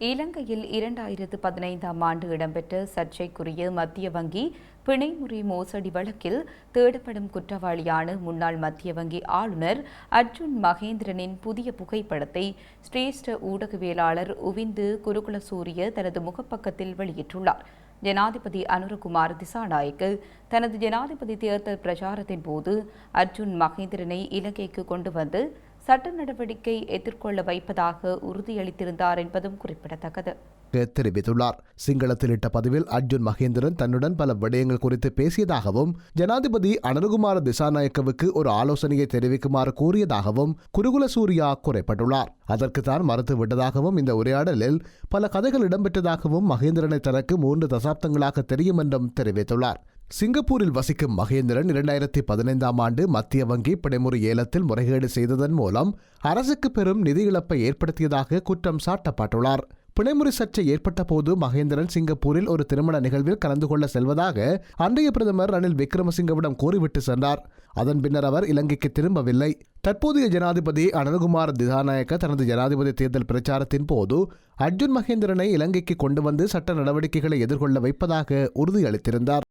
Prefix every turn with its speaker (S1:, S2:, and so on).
S1: இலங்கையில் இரண்டாயிரத்து பதினைந்தாம் ஆண்டு இடம்பெற்ற சர்ச்சைக்குரிய மத்திய வங்கி பிணைமுறை மோசடி வழக்கில் தேடப்படும் குற்றவாளியான முன்னாள் மத்திய வங்கி ஆளுநர் அர்ஜுன் மகேந்திரனின் புதிய புகைப்படத்தை சிரேஷ்ட ஊடகவியலாளர் உவிந்து குருகுலசூரிய தனது முகப்பக்கத்தில் வெளியிட்டுள்ளார். ஜனாதிபதி அனுரகுமார் திசாநாயக்கு தனது ஜனாதிபதி தேர்தல் பிரச்சாரத்தின் போது அர்ஜுன் மகேந்திரனை இலங்கைக்கு கொண்டு வந்து சட்ட நடவடிக்கை எதிர்கொள்ள வைப்பதாக உறுதியளித்திருந்தார் என்பதும் குறிப்பிடத்தக்கது.
S2: தெரிவித்துள்ளார். சிங்களத்தில் இட்ட பதிவில் அர்ஜுன் மகேந்திரன் தன்னுடன் பல விடயங்கள் குறித்து பேசியதாகவும் ஜனாதிபதி அனருகுமார திசாநாயக்கவுக்கு ஒரு ஆலோசனையை தெரிவிக்குமாறு கூறியதாகவும் குருகுல சூர்யா குறைப்பட்டுள்ளார். அதற்கு தான் மறுத்து விட்டதாகவும் இந்த உரையாடலில் பல கதைகள் இடம்பெற்றதாகவும் மகேந்திரனை தனக்கு மூன்று தசாப்தங்களாக தெரியும் என்றும் தெரிவித்துள்ளார். சிங்கப்பூரில் வசிக்கும் மகேந்திரன் இரண்டாயிரத்தி பதினைந்தாம் ஆண்டு மத்திய வங்கி பிணைமுறை ஏலத்தில் முறைகேடு செய்ததன் மூலம் அரசுக்கு பெரும் நிதி இழப்பை ஏற்படுத்தியதாக குற்றம் சாட்டப்பட்டுள்ளார். பிணைமுறை சர்ச்சை ஏற்பட்ட போது மகேந்திரன் சிங்கப்பூரில் ஒரு திருமண நிகழ்வில் கலந்து கொள்ள செல்வதாக அன்றைய பிரதமர் ரணில் விக்ரமசிங்கவிடம் கூறிவிட்டு சென்றார். அதன் பின்னர் அவர் இலங்கைக்கு திரும்பவில்லை. தற்போதைய ஜனாதிபதி அனந்தகுமார் திசாநாயக்க தனது ஜனாதிபதி தேர்தல் பிரச்சாரத்தின் போது அர்ஜுன் மகேந்திரனை இலங்கைக்கு கொண்டு வந்து சட்ட நடவடிக்கைகளை எதிர்கொள்ள வைப்பதாக உறுதியளித்திருந்தார்.